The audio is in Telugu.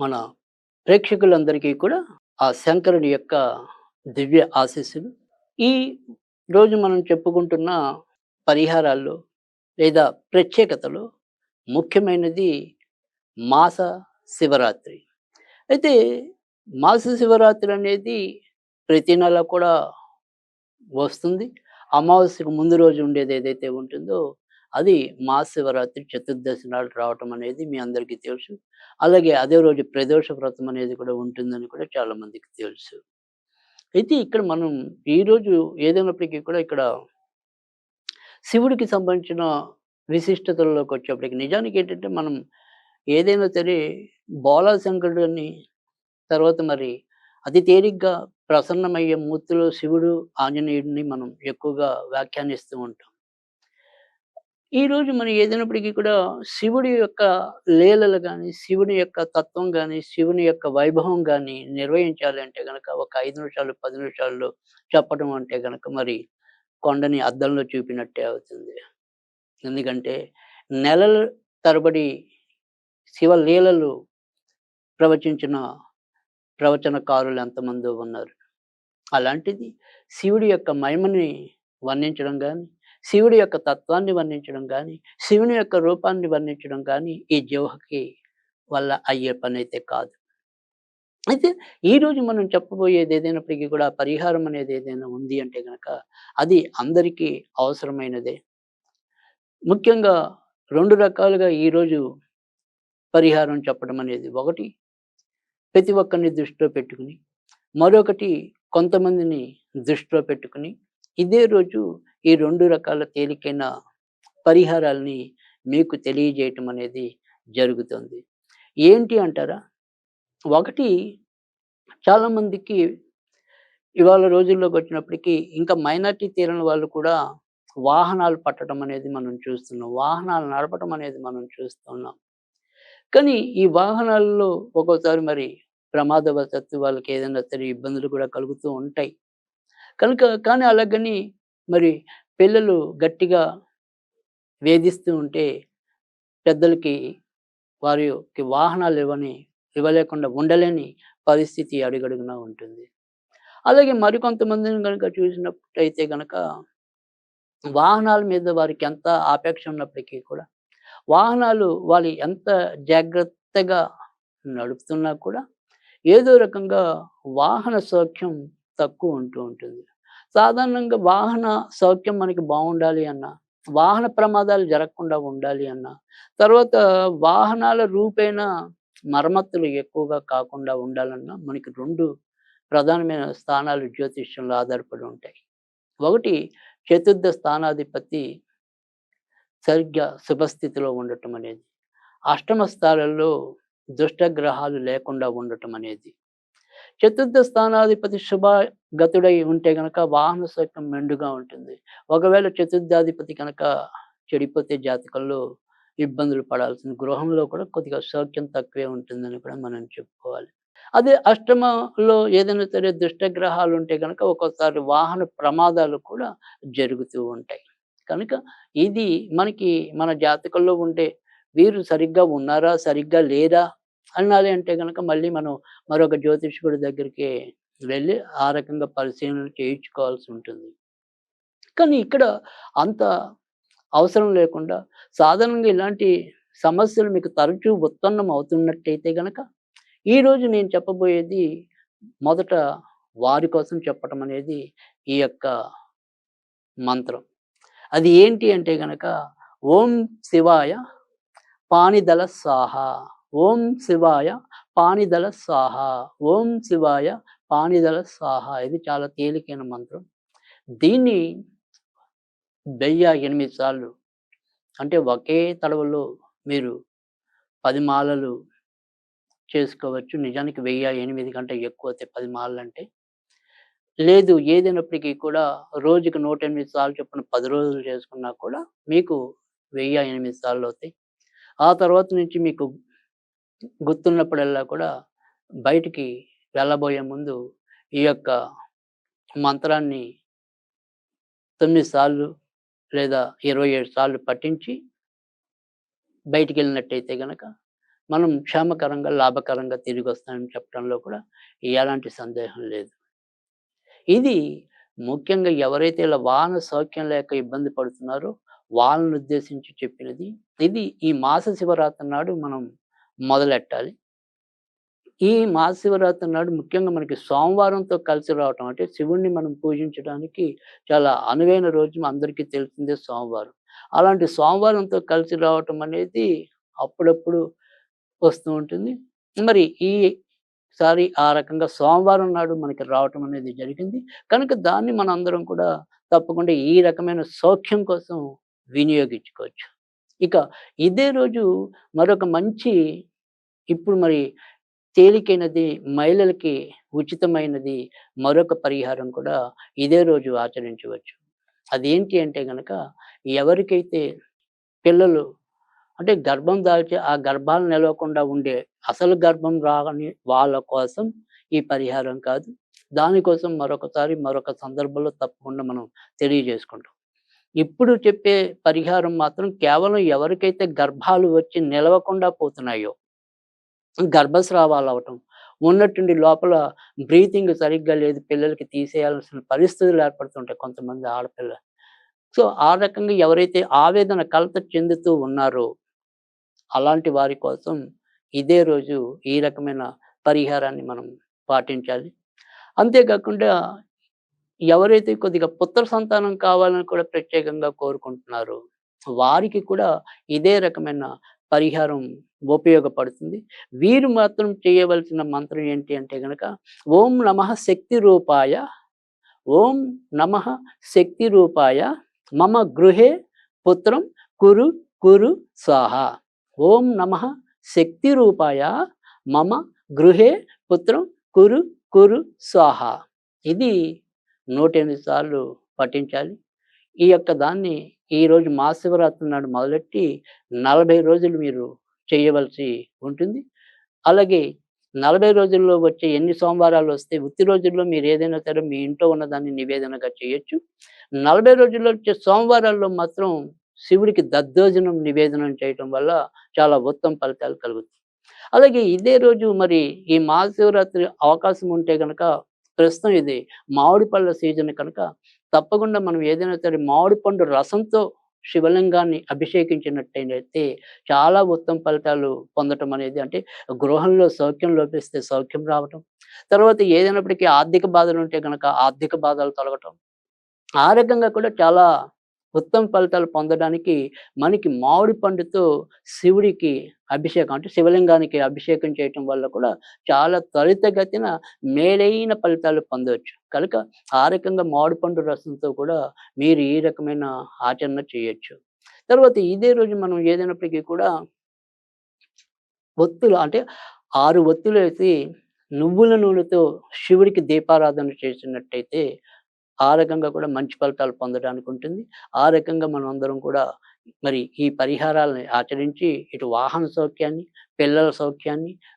మన ప్రేక్షకులందరికీ కూడా ఆ శంకరుని యొక్క దివ్య ఆశీస్సులు. ఈ రోజు మనం చెప్పుకుంటున్న పరిహారాల్లో లేదా ప్రత్యేకతలో ముఖ్యమైనది మాస శివరాత్రి. అయితే మాస శివరాత్రి అనేది ప్రతి నెల కూడా వస్తుంది. అమావాస్యకు ముందు రోజు ఉండేది ఏదైతే ఉంటుందో అది మహాశివరాత్రి చతుర్దశి నాడు రావటం అనేది మీ అందరికీ తెలుసు. అలాగే అదే రోజు ప్రదోష వ్రతం అనేది కూడా ఉంటుందని కూడా చాలా మందికి తెలుసు. అయితే ఇక్కడ మనం ఈరోజు ఏదైనప్పటికీ కూడా ఇక్కడ శివుడికి సంబంధించిన విశిష్టతల్లోకి వచ్చేప్పటికి నిజానికి ఏంటంటే మనం ఏదైనా సరే బాలాశంకరుడిని తర్వాత మరి అతి తేలిగ్గా ప్రసన్నమయ్యే మూర్తిలో శివుడు ఆంజనేయుడిని మనం ఎక్కువగా వ్యాఖ్యానిస్తూ ఉంటాం. ఈ రోజు మనం ఏదైనప్పటికీ కూడా శివుడి యొక్క లీలలు కానీ శివుని యొక్క తత్వం కానీ శివుని యొక్క వైభవం కానీ నిర్వహించాలి అంటే గనక ఒక ఐదు నిమిషాలు పది నిమిషాల్లో చెప్పడం అంటే గనక మరి కొండని అద్దంలో చూపినట్టే అవుతుంది. ఎందుకంటే నెలల తరబడి శివ లీలలు ప్రవచించిన ప్రవచనకారులు ఎంతమందో ఉన్నారు. అలాంటిది శివుడి యొక్క మహిమని వర్ణించడం కానీ శివుడి యొక్క తత్వాన్ని వర్ణించడం కానీ శివుని యొక్క రూపాన్ని వర్ణించడం కానీ ఈ జీవకి వల్ల అయ్యే పని అయితే కాదు. అయితే ఈరోజు మనం చెప్పబోయేది ఏదైనప్పటికీ కూడా పరిహారం అనేది ఏదైనా ఉంది అంటే కనుక అది అందరికీ అవసరమైనదే. ముఖ్యంగా రెండు రకాలుగా ఈరోజు పరిహారం చెప్పడం అనేది. ఒకటి ప్రతి ఒక్కరిని దృష్టిలో పెట్టుకుని మరొకటి కొంతమందిని దృష్టిలో పెట్టుకుని ఇదే రోజు ఈ రెండు రకాల తేలికైన పరిహారాల్ని మీకు తెలియజేయటం అనేది జరుగుతుంది. ఏంటి అంటారా? ఒకటి చాలామందికి ఇవాళ రోజుల్లోకి వచ్చినప్పటికీ ఇంకా మైనార్టీ తీరని వాళ్ళు కూడా వాహనాలు పట్టడం అనేది మనం చూస్తున్నాం. వాహనాలు నడపడం అనేది మనం చూస్తున్నాం. కానీ ఈ వాహనాల్లో ఒక్కోసారి మరి ప్రమాదవశత్తు వాళ్ళకి ఏదైనా సరే ఇబ్బందులు కూడా కలుగుతూ ఉంటాయి. కనుక కానీ అలాగని మరి పిల్లలు గట్టిగా వేధిస్తూ ఉంటే పెద్దలకి వారికి వాహనాలు ఇవ్వని ఇవ్వలేకుండా ఉండలేని పరిస్థితి అడుగడుగునా ఉంటుంది. అలాగే మరికొంతమందిని కనుక చూసినట్టయితే కనుక వాహనాల మీద వారికి ఎంత ఆపేక్ష ఉన్నప్పటికీ కూడా వాహనాలు వాళ్ళు ఎంత జాగ్రత్తగా నడుపుతున్నా కూడా ఏదో రకంగా వాహన సౌఖ్యం తక్కువ ఉంటూ ఉంటుంది. సాధారణంగా వాహన సౌఖ్యం మనకి బాగుండాలి అన్న వాహన ప్రమాదాలు జరగకుండా ఉండాలి అన్న తర్వాత వాహనాల రూపేణ మరమ్మతులు ఎక్కువగా కాకుండా ఉండాలన్నా మనకి రెండు ప్రధానమైన స్థానాలు జ్యోతిష్యంలో ఆధారపడి ఉంటాయి. ఒకటి చతుర్థ స్థానాధిపతి సరిగ్గా శుభస్థితిలో ఉండటం అనేది అష్టమ స్థానాల్లో దుష్టగ్రహాలు లేకుండా ఉండటం అనేది. చతుర్థ స్థానాధిపతి శుభ గతుడై ఉంటే కనుక వాహన సౌఖ్యం మెండుగా ఉంటుంది. ఒకవేళ చతుర్థాధిపతి కనుక చెడిపోతే జాతకంలో ఇబ్బందులు పడాల్సింది గృహంలో కూడా కొద్దిగా సౌఖ్యం తక్కువే ఉంటుందని కూడా మనం చెప్పుకోవాలి. అదే అష్టమంలో ఏదైనా సరే దుష్టగ్రహాలు ఉంటే కనుక ఒక్కోసారి వాహన ప్రమాదాలు కూడా జరుగుతూ ఉంటాయి. కనుక ఇది మనకి మన జాతకంలో ఉండే వీరు సరిగ్గా ఉన్నారా సరిగ్గా లేరా అన్నది అంటే కనుక మళ్ళీ మనం మరొక జ్యోతిష్కుడి దగ్గరికి వెళ్ళి ఆ రకంగా పరిశీలన చేయించుకోవాల్సి ఉంటుంది. కానీ ఇక్కడ అంత అవసరం లేకుండా సాధారణంగా ఇలాంటి సమస్యలు మీకు తరచూ ఉత్పన్నం అవుతున్నట్టయితే గనక ఈరోజు నేను చెప్పబోయేది మొదట వారి కోసం చెప్పటం అనేది ఈ యొక్క మంత్రం. అది ఏంటి అంటే గనక ఓం శివాయ పాణిదల సాహ. ఓం శివాయ పాణిదల సాహ. ఓం శివాయ పాణిదల సాహ. ఇది చాలా తేలికైన మంత్రం. దీన్ని వెయ్య ఎనిమిది సార్లు అంటే ఒకే తడవలో మీరు పది మాలలు చేసుకోవచ్చు. నిజానికి వెయ్యి ఎనిమిది కంటే ఎక్కువ అవుతాయి పది మాలలు అంటే లేదు ఏదైనప్పటికీ కూడా రోజుకి నూట ఎనిమిది సార్లు చొప్పున పది రోజులు చేసుకున్నా కూడా మీకు వెయ్యి ఎనిమిది సార్లు అవుతాయి. ఆ తర్వాత నుంచి మీకు గుర్తున్నప్పుడల్లా కూడా బయటికి వెళ్ళబోయే ముందు ఈ యొక్క మంత్రాన్ని తొమ్మిది సార్లు లేదా ఇరవై ఏడు సార్లు పఠించి బయటికి వెళ్ళినట్టయితే కనుక మనం క్షేమకరంగా, లాభకరంగా తిరిగి వస్తామని చెప్పడంలో కూడా ఎలాంటి సందేహం లేదు. ఇది ముఖ్యంగా ఎవరైతే ఇలా వాహన సౌఖ్యం లేక ఇబ్బంది పడుతున్నారో వాళ్ళను ఉద్దేశించి చెప్పినది. ఇది ఈ మాస శివరాత్రి నాడు మనం మొదలెట్టాలి. ఈ మహాశివరాత్రి నాడు ముఖ్యంగా మనకి సోమవారంతో కలిసి రావటం అంటే శివుణ్ణి మనం పూజించడానికి చాలా అనువైన రోజు అందరికీ తెలిసిందే సోమవారం. అలాంటి సోమవారంతో కలిసి రావటం అనేది అప్పుడప్పుడు వస్తూ ఉంటుంది. మరి ఈసారి ఆ రకంగా సోమవారం నాడు మనకి రావటం అనేది జరిగింది. కనుక దాన్ని మనందరం కూడా తప్పకుండా ఈ రకమైన సౌఖ్యం కోసం వినియోగించుకోవచ్చు. ఇక ఇదే రోజు మరొక మంచి ఇప్పుడు మరి తేలికైనది మహిళలకి ఉచితమైనది మరొక పరిహారం కూడా ఇదే రోజు ఆచరించవచ్చు. అదేంటి అంటే కనుక ఎవరికైతే పిల్లలు అంటే గర్భం దాల్చి ఆ గర్భాలు నిలవకుండా ఉండే అసలు గర్భం రాని వాళ్ళ కోసం ఈ పరిహారం కాదు. దానికోసం మరొకసారి మరొక సందర్భంలో తప్పకుండా మనం తెలియజేసుకుంటాం. ఇప్పుడు చెప్పే పరిహారం మాత్రం కేవలం ఎవరికైతే గర్భాలు వచ్చి నిలవకుండా పోతున్నాయో గర్భస్రావాలు అవటం, ఉన్నట్టుండి లోపల బ్రీతింగ్ సరిగ్గా లేదు పిల్లలకి తీసేయాల్సిన పరిస్థితులు ఏర్పడుతుంటాయి కొంతమంది ఆడపిల్ల. సో, ఆ రకంగా ఎవరైతే ఆవేదన కలత చెందుతూ ఉన్నారో అలాంటి వారి కోసం ఇదే రోజు ఈ రకమైన పరిహారాన్ని మనం పాటించాలి. అంతేకాకుండా ఎవరైతే కొద్దిగా పుత్ర సంతానం కావాలని కూడా ప్రత్యేకంగా కోరుకుంటున్నారో వారికి కూడా ఇదే రకమైన పరిహారం ఉపయోగపడుతుంది. వీరు మాత్రం చేయవలసిన మంత్రం ఏంటి అంటే గనక ఓం నమః శక్తి రూపాయ, ఓం నమః శక్తి రూపాయ మమ గృహే పుత్రం కురు కురు స్వాహ. ఓం నమః శక్తి రూపాయ మమ గృహే పుత్రం కురు కురు స్వాహ. ఇది 108 సార్లు పఠించాలి. ఈ యొక్క దాన్ని ఈరోజు మహాశివరాత్రి నాడు మొదలెట్టి 40 రోజులు మీరు చేయవలసి ఉంటుంది. అలాగే 40 రోజుల్లో వచ్చే ఎన్ని సోమవారాలు వస్తే ఉత్తి రోజుల్లో మీరు ఏదైనా సరే మీ ఇంట్లో ఉన్నదాన్ని నివేదనగా చేయొచ్చు. 40 రోజుల్లో వచ్చే సోమవారాల్లో మాత్రం శివుడికి దద్దోజనం నివేదనం చేయటం వల్ల చాలా ఉత్తమ ఫలితాలు కలుగుతాయి. అలాగే ఇదే రోజు మరి ఈ మహాశివరాత్రి అవకాశం ఉంటే కనుక ప్రస్తుతం ఇది మామిడి పళ్ళ సీజన్ కనుక తప్పకుండా మనం ఏదైనా సరే మామిడి పండు రసంతో శివలింగాన్ని అభిషేకించినట్టయితే చాలా ఉత్తమ ఫలితాలు పొందటం అనేది అంటే గృహంలో సౌఖ్యం లోపిస్తే సౌఖ్యం రావటం. తర్వాత ఏదైనప్పటికీ ఆర్థిక బాధలు ఉంటే గనక ఆర్థిక బాధలు తొలగటం. ఆ రకంగా కూడా చాలా ఉత్తమ ఫలితాలు పొందడానికి మనకి మామిడి పండుతో శివుడికి అభిషేకం అంటే శివలింగానికి అభిషేకం చేయటం వల్ల కూడా చాలా త్వరితగతిన మేలైన ఫలితాలు పొందవచ్చు కనుక ఆ రకంగా మామిడి పండు రసంతో కూడా మీరు ఈ రకమైన ఆచరణ చేయొచ్చు. తర్వాత ఇదే రోజు మనం ఏదైనప్పటికీ కూడా ఒత్తులు అంటే ఆరు ఒత్తులు వేసి నువ్వుల నూనెతో శివుడికి దీపారాధన చేసినట్టయితే ఆ రకంగా కూడా మంచి ఫలితాలు పొందడానికి ఉంటుంది. ఆ రకంగా మనం అందరం కూడా మరి ఈ పరిహారాలని ఆచరించి ఇటు వాహన సౌఖ్యాన్ని, పిల్లల సౌఖ్యాన్ని,